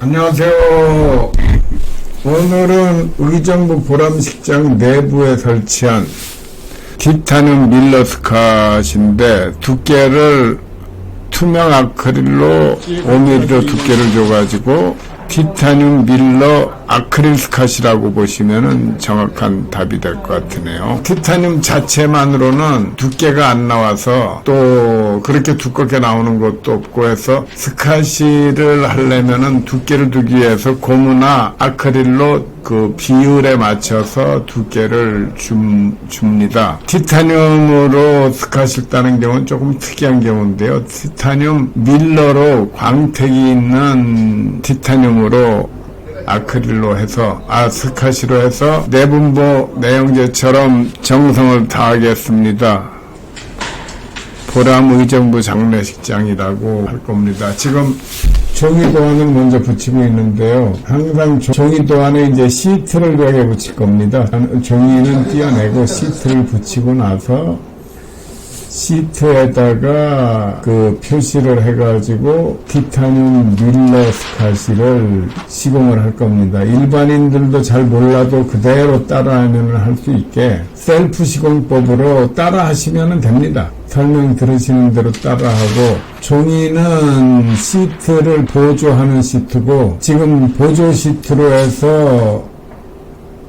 안녕하세요. 오늘은 의정부 보람식장 내부에 설치한 티타늄 밀러스컷인데 두께를 투명 아크릴로 5mm로 두께를 줘가지고 티타늄 밀러 아크릴 스컷이라고 보시면은 정확한 답이 될 것 같으네요. 티타늄 자체만으로는 두께가 안 나와서 또 그렇게 두껍게 나오는 것도 없고 해서 스카시를 하려면은 두께를 두기 위해서 고무나 아크릴로 그 비율에 맞춰서 두께를 줌, 줍니다. 티타늄으로 스카시를 따는 경우는 조금 특이한 경우인데요. 티타늄 밀러로 광택이 있는 티타늄으로 아크릴로 해서 아 스카시로 해서 내분보 내용제처럼 정성을 다하겠습니다. 보람 의정부 장례식장이라고 할 겁니다. 지금 종이 도안을 먼저 붙이고 있는데요. 항상 조- 종이 도안에 이제 시트를 벽에 붙일 겁니다. 종이는 띄어내고 시트를 붙이고 나서 시트에다가 그 표시를 해가지고 티타늄 밀러 스카시를 시공을 할 겁니다. 일반인들도 잘 몰라도 그대로 따라하면 할 수 있게 셀프 시공법으로 따라 하시면 됩니다. 설명 들으시는 대로 따라하고 종이는 시트를 보조하는 시트고 지금 보조 시트로 해서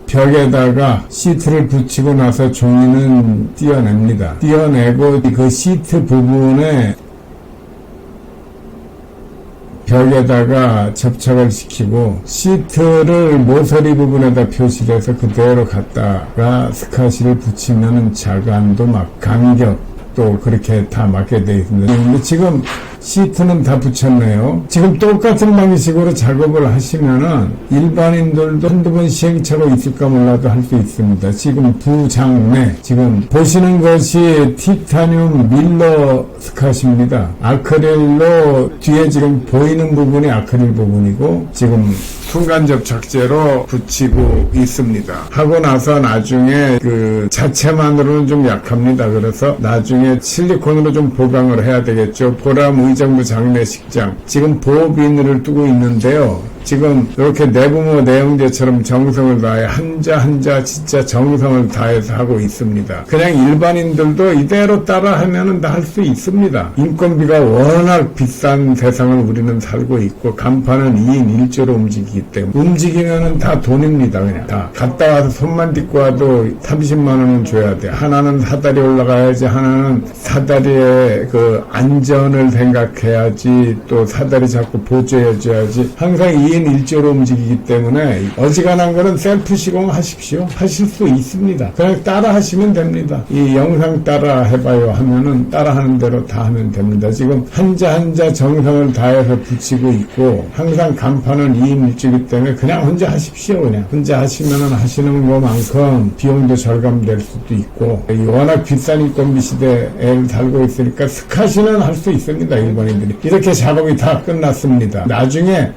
벽에다가 시트를 붙이고 나서 종이는 띄어냅니다. 띄어내고 그 시트 부분에 벽에다가 접착을 시키고 시트를 모서리 부분에다 표시를 해서 그대로 갖다가 스카시를 붙이면 자간도 막 간격 또 그렇게 다 맞게 되어 있습니다. 근데 지금 시트는 다 붙였네요. 지금 똑같은 방식으로 작업을 하시면은 일반인들도 한두 번 시행착오 있을까 몰라도 할 수 있습니다. 지금 부장내 지금 보시는 것이 티타늄 밀러 스카시입니다. 아크릴로 뒤에 지금 보이는 부분이 아크릴 부분이고 지금 순간 접착제로 붙이고 있습니다. 하고 나서 나중에 그 자체만으로는 좀 약합니다. 그래서 나중에 실리콘으로 좀 보강을 해야 되겠죠. 보람 의정부 장례식장 지금 보호 비닐을 뜨고 있는데요. 지금 이렇게 내부모 내용제처럼 정성을 다해 한자 한자 진짜 정성을 다해서 하고 있습니다. 그냥 일반인들도 이대로 따라하면은 다 할 수 있습니다. 인건비가 워낙 비싼 세상을 우리는 살고 있고 간판은 2인 1조로 움직이기 때문에 움직이면은 다 돈입니다. 그냥 다 갔다 와서 손만 딛고 와도 30만 원은 줘야 돼. 하나는 사다리 올라가야지 하나는 사다리의 그 안전을 생각해야지 또 사다리 잡고 보조해줘야지 항상 2인 1조로 움직이기 때문에 어지간한 거는 셀프 시공 하십시오. 하실 수 있습니다. 그냥 따라 하시면 됩니다. 이 영상 따라 해봐요 하면은 따라 하는 대로 다 하면 됩니다. 지금 한자 한자 정성을 다해서 붙이고 있고 항상 간판은 2인 1조이기 때문에 그냥 혼자 하십시오. 그냥 혼자 하시면은 하시는 것만큼 비용도 절감될 수도 있고 이 워낙 비싼 인건비 시대에 살고 있으니까 스카시는 할 수 있습니다. 일본인들이 이렇게 작업이 다 끝났습니다. 나중에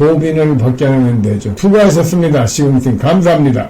보빈을 벗겨내면 되죠. 수고하셨습니다. 시공팀 감사합니다.